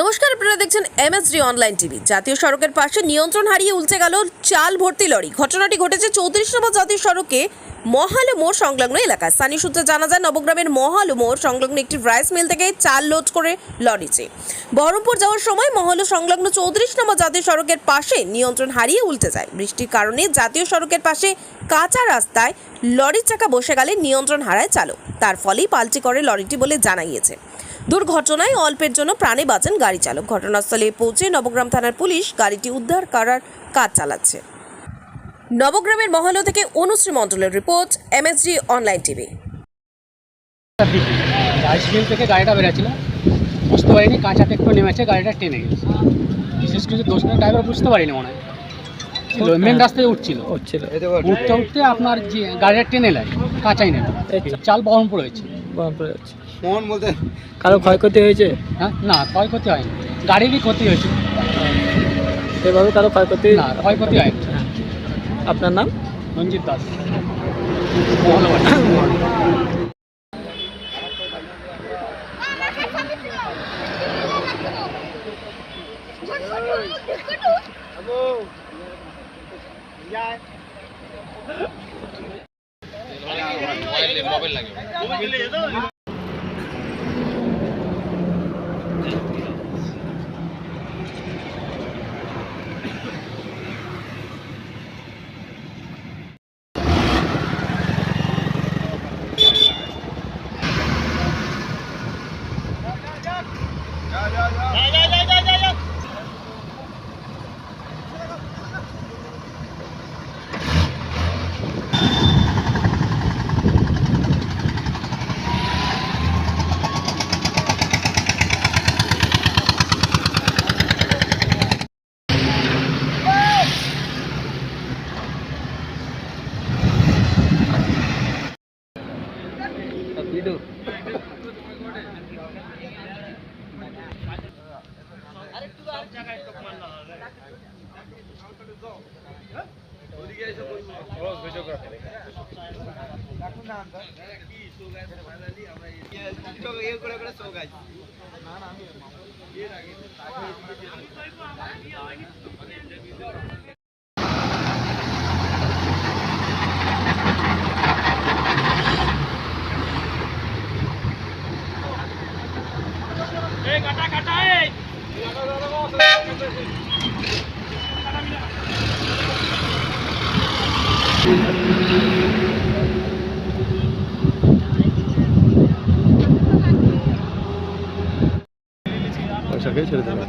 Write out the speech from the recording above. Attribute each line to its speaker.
Speaker 1: নমস্কার, আপনারা দেখছেন এমএসডি অনলাইন টিভি জাতীয় সড়কের পাশে নিয়ন্ত্রণ হারিয়ে উল্টে গেল চাল ভর্তি লরি। ঘটনাটি ঘটেছে চৌত্রিশ নম্বর জাতীয় সড়কে মহালু মোড় সংলগ্ন এলাকায়। স্থানীয় সূত্রে জানা যায়, নবগ্রামের মহালু মোড় সংলগ্ন একটি রাইস মিল থেকে চাল লোড করে লরিতে বহরমপুর যাওয়ার সময় মহালু সংলগ্ন চৌত্রিশ নম্বর জাতীয় সড়কের পাশে নিয়ন্ত্রণ হারিয়ে উল্টে যায়। বৃষ্টির কারণে জাতীয় সড়কের পাশে কাঁচা রাস্তায় লরির চাকা বসে গেলে নিয়ন্ত্রণ হারায় চালক। তার ফলেই পাল্টি করে লরিটি বলে জানা গিয়েছে দুর্ঘটনায় অল্পের জন্য প্রাণে বাঁচেন গাড়ি চালক। ঘটনাস্থলে পৌঁছে নবগ্রাম থানার পুলিশ গাড়িটি উদ্ধার করার কাজ চালাচ্ছে। নবগ্রামের মহল থেকে অনুশ্রী মণ্ডলের report
Speaker 2: MSD online TV. Mill থেকে গাড়িটা বেরোচ্ছিল বুঝতে পারিনি কাঁচাতে একটু নেমেছে গাড়িটা টেনে গেছে। বিশেষ কিছু দোষ নেই ড্রাইভার বুঝতে পারিনি মনে হয়। মেন রাস্তায় উঠছিল।
Speaker 3: হচ্ছিল
Speaker 2: উঠতে উঠতে আপনার যে গাড়িটা টেনে লাগে কাঁচাই নেবে চাল বহরমপুর হয়েছে।
Speaker 3: বামপুরে যাচ্ছে
Speaker 4: ফোন বলতে
Speaker 3: কারও ক্ষয়ক্ষতি হয়েছে?
Speaker 2: হ্যাঁ না ক্ষয়ক্ষতি হয়নি। গাড়িরই ক্ষতি হয়েছে?
Speaker 3: সেভাবে কারও ক্ষয়ক্ষতি?
Speaker 2: না ক্ষয়ক্ষতি হয়নি।
Speaker 3: আপনার নাম?
Speaker 2: রঞ্জিত দাস। ಮೊಬೈಲ್ ಮೊಬೈಲ್ লাগে Yeah, yeah, yeah.
Speaker 4: পয়সা খেয়ে ছেড়ে দেবে।